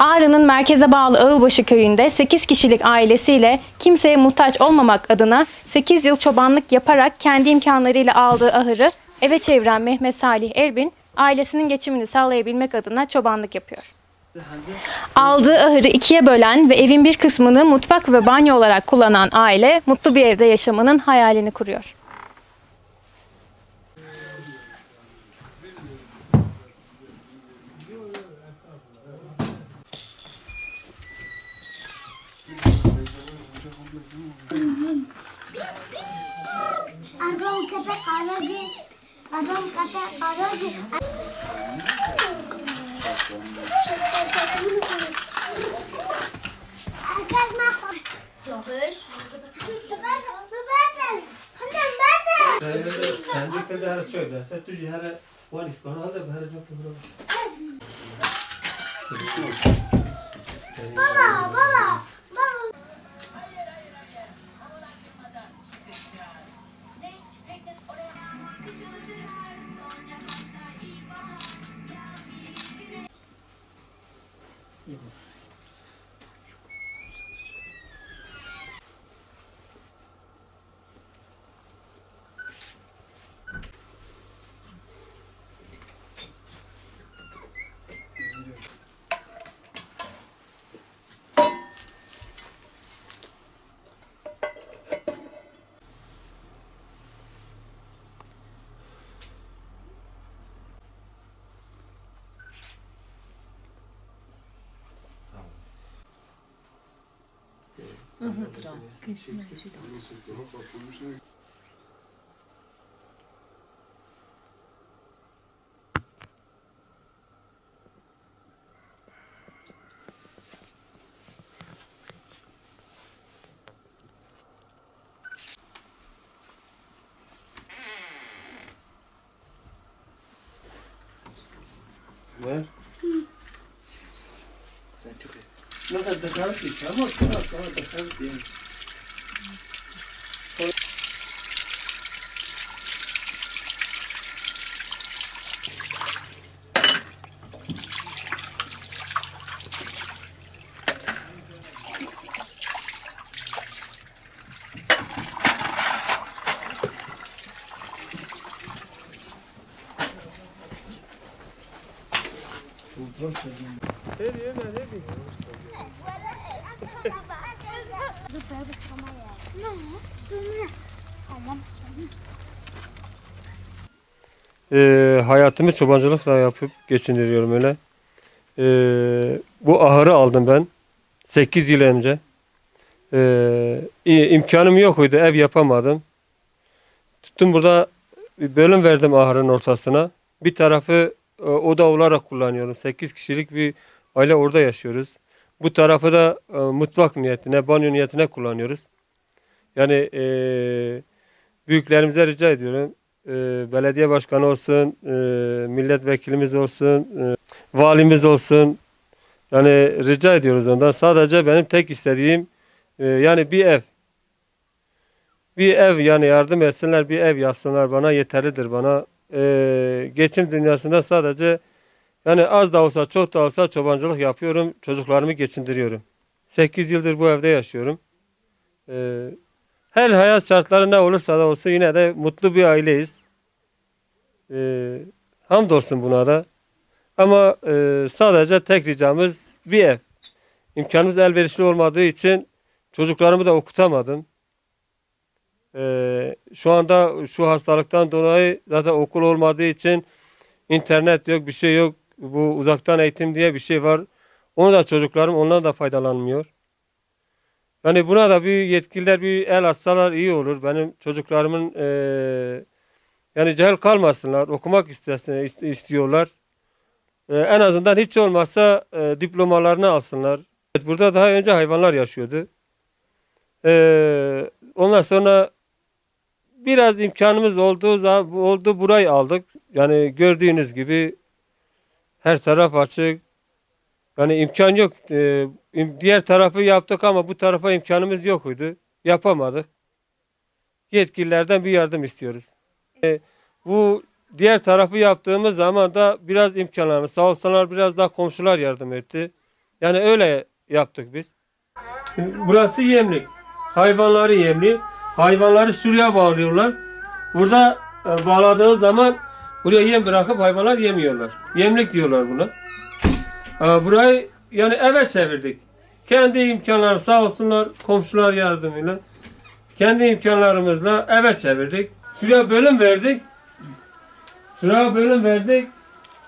Ağrı'nın merkeze bağlı Ağılbaşı köyünde 8 kişilik ailesiyle kimseye muhtaç olmamak adına 8 yıl çobanlık yaparak kendi imkanlarıyla aldığı ahırı eve çeviren Mehmet Salih Elbin, ailesinin geçimini sağlayabilmek adına çobanlık yapıyor. Aldığı ahırı ikiye bölen ve evin bir kısmını mutfak ve banyo olarak kullanan aile mutlu bir evde yaşamanın hayalini kuruyor. Adam köpek aracı. Adam köpek aracı. Herkes mahvoş. Çalış. Annem ben de. چندی که در چای دسته تو جهر والیس کنه هذا بهر جو که برو Yeah. Ver. Sen çok Look at the country. Come on, come on, come on, the country. Ee, hayatımı çobancılıkla yapıp geçindiriyorum öyle. Ee, bu ahırı aldım ben 8 yıl önce. Ee, imkanım yokuydu, ev yapamadım. Tuttum burada bölüm verdim ahırın ortasına. Bir tarafı oda olarak kullanıyorum. 8 kişilik bir aile orada yaşıyoruz. Bu tarafı da e, mutfak niyetine, banyo niyetine kullanıyoruz. Yani e, büyüklerimize rica ediyorum. E, belediye başkanı olsun, e, milletvekilimiz olsun, e, valimiz olsun. Yani rica ediyoruz ondan. Sadece benim tek istediğim e, yani bir ev. Bir ev yani yardım etsinler, bir ev yapsınlar bana yeterlidir bana. E, geçim dünyasında sadece yani az da olsa çok da olsa çobancılık yapıyorum. Çocuklarımı geçindiriyorum. 8 yıldır bu evde yaşıyorum. E, her hayat şartları ne olursa da olsun yine de mutlu bir aileyiz. E, hamdolsun buna da. Ama e, sadece tek ricamız bir ev. İmkanımız elverişli olmadığı için çocuklarımı da okutamadım. E, şu anda şu hastalıktan dolayı zaten okul olmadığı için internet yok, bir şey yok. Bu uzaktan eğitim diye bir şey var. Onu da çocuklarım ondan da faydalanmıyor. Yani buna da bir yetkililer bir el atsalar iyi olur. Benim çocuklarımın eee, yani cahil kalmasınlar. Okumak istesin, ist- istiyorlar. Eee, en azından hiç olmazsa eee, diplomalarını alsınlar. Evet, Burada daha önce hayvanlar yaşıyordu. Eee, ondan sonra biraz imkanımız olduğu zaman oldu burayı aldık. Yani gördüğünüz gibi her taraf açık. Yani imkan yok. Ee, diğer tarafı yaptık ama bu tarafa imkanımız yokuydu. Yapamadık. Yetkililerden bir yardım istiyoruz. Ee, bu diğer tarafı yaptığımız zaman da biraz imkanlarımız sağ olsalar biraz daha komşular yardım etti. Yani öyle yaptık biz. Burası yemlik. Hayvanları yemli. Hayvanları şuraya bağlıyorlar. Burada e, bağladığı zaman buraya yem bırakıp hayvanlar yemiyorlar. Yemlik diyorlar buna. E, Burayı yani eve çevirdik. Kendi imkanları sağ olsunlar komşular yardımıyla. Kendi imkanlarımızla eve çevirdik. Şuraya bölüm verdik. Şuraya bölüm verdik.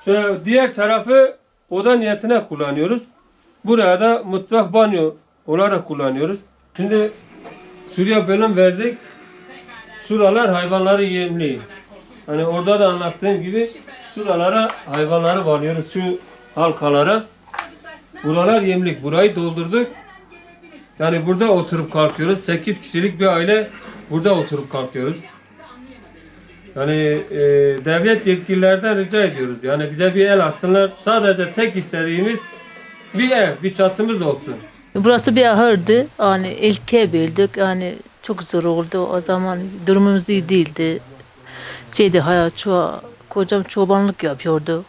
Şöyle diğer tarafı oda niyetine kullanıyoruz. Buraya da mutfak banyo olarak kullanıyoruz. Şimdi şuraya bölüm verdik. Şuralar hayvanları yemli. Hani orada da anlattığım gibi şuralara hayvanları bağlıyoruz. Şu halkalara. Buralar yemlik. Burayı doldurduk. Yani burada oturup kalkıyoruz. 8 kişilik bir aile burada oturup kalkıyoruz. Yani e, devlet yetkililerden rica ediyoruz. Yani bize bir el atsınlar. Sadece tek istediğimiz bir ev, bir çatımız olsun. Burası bir ahırdı. Hani ilke bildik. Yani çok zor oldu. O zaman durumumuz iyi değildi. Şeydi hayat çoğu, kocam çobanlık yapıyordu.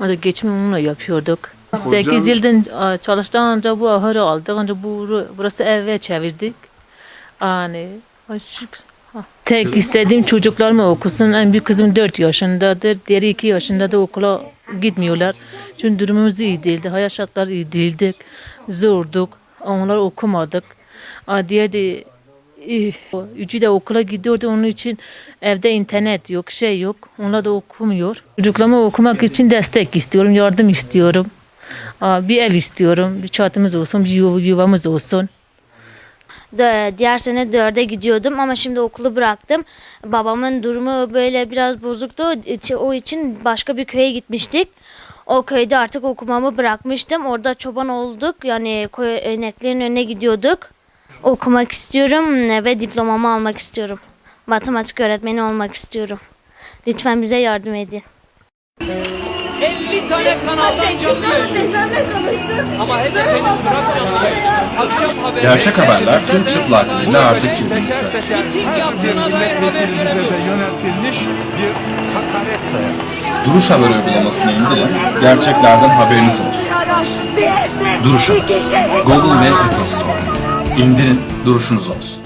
Ancak geçimi onunla yapıyorduk. 8 yıldan a, çalıştık ancak bu ahırı aldık. Ancak bu, burası eve çevirdik. Yani şükür. Tek istediğim çocuklarımı okusun. En büyük kızım 4 yaşındadır. Diğeri 2 yaşında da okula gitmiyorlar. Çünkü durumumuz iyi değildi. Hayat şartları iyi değildi. Zorduk. Onlar okumadık. Diğer de Üçü de okula gidiyordu. Onun için evde internet yok, şey yok. Onlar da okumuyor. Çocuklarımı okumak için destek istiyorum, yardım istiyorum. Bir ev istiyorum, bir çatımız olsun, bir yuva- yuvamız olsun. Diğer sene dörde gidiyordum ama şimdi okulu bıraktım. Babamın durumu böyle biraz bozuktu. O için başka bir köye gitmiştik. O köyde artık okumamı bırakmıştım. Orada çoban olduk. Yani ineklerin önüne gidiyorduk. Okumak istiyorum ve diplomamı almak istiyorum. Matematik öğretmeni olmak istiyorum. Lütfen bize yardım edin. 50 tane kanaldan canlı yayınlıyoruz. Ama HDP'nin bırak canlı yayını. Akşam haberleri... Gerçek haberler tüm çıplaklığıyla artık cebinizde. Miting yaptığına dair haber sayar. Duruş Haber uygulamasını indirin, gerçeklerden haberiniz olsun. Duruş Haber, Google ve Apple Store. İndirin, duruşunuz olsun.